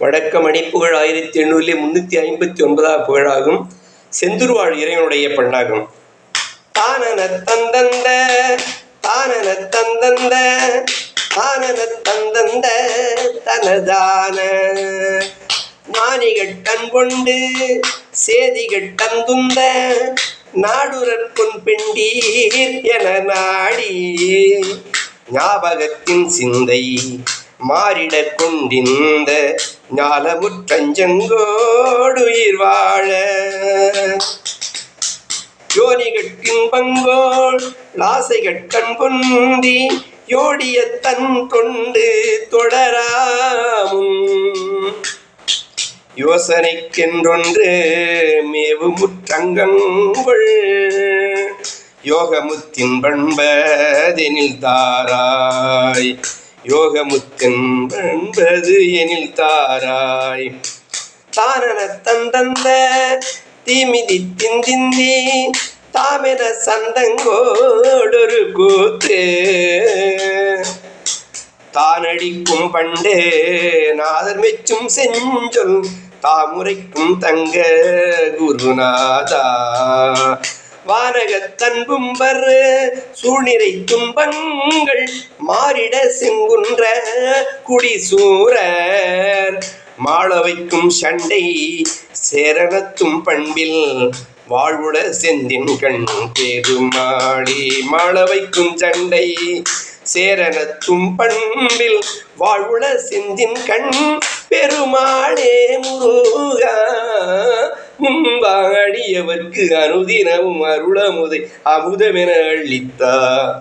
வடக்க மணிப்புகழ் ஆயிரத்தி எண்ணூறிலே முன்னூற்றி ஐம்பத்தி ஒன்பதாவது புகழாகும். செந்துருவாழ் இறைவனுடைய பெண்ணாகும் தானன தந்தந்த தானன தந்தந்த தானன தந்தந்த தனதான. மாணிகட்டன் கொண்டு சேதிகட்டன் துந்த நாடுரற்கொன் பிண்டீர் என நாடி. ஞாபகத்தின் சிந்தை மாறிடக் கொண்டிருந்த ஞாலமுற்றஞ்சங்கோடுயிர் வாழ யோனிகட்கின் பங்கோள் லாசை கட்டன் பொந்தி யோடிய தன் கொண்டு தொடராமும். யோசனைக்கென்றொன்று மேவு முற்றங்கங்கள் யோகமுத்தின் பண்பதெனில் தாராய். யோகமுத்தின் எனில் தாராய். தானன தந்தந்த தீமிதி திந்திந்தி தாமிர சந்தங்கோடொரு கூத்து. தானடிக்கும் பண்டே நாதர் மெச்சும் செஞ்சொல் தாமுரைக்கும் தங்க குருநாதா. வானகத்தன்பும்பர் சூழ்நிறை துன்பங்கள் மாறிட செங்குன்ற குடிசூரர். மாளவைக்கும் சண்டை சேரணத்தும் பண்பில் வாழ்வுட செந்தின் கண் பெருமாடி மாளவைக்கும் சண்டை சேரணத்தும் பண்பில் வாழ்வுட செந்தின் கண் பெருமாளே. முரு முன்பாடியவர்க்கு அனுதினமும் அருளமுதை அமுதமென அளித்தார்